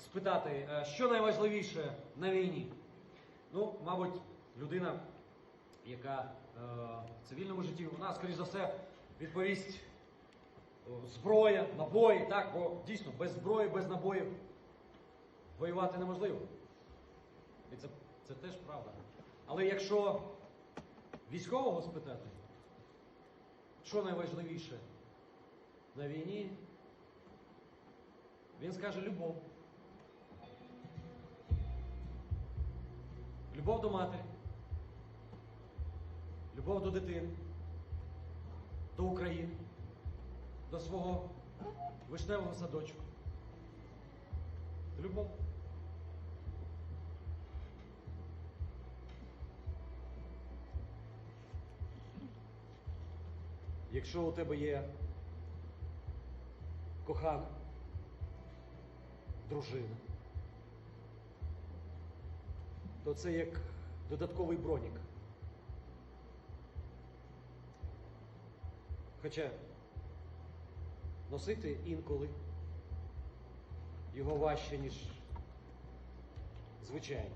спитати, е, що найважливіше на війні? Ну, мабуть, людина, яка е, в цивільному житті, вона, скоріш за все, відповість о, зброя, набої, так, бо дійсно без зброї, без набоїв воювати неможливо. І це, це теж правда. Але якщо військового спитати, що найважливіше на війні, він скаже любов. Любов до матері, любов до дитини, до України, до свого вишневого садочку. Любов. Якщо у тебе є кохана, дружина, то це як додатковий бронік. Хоча носити інколи його важче, ніж звичайно.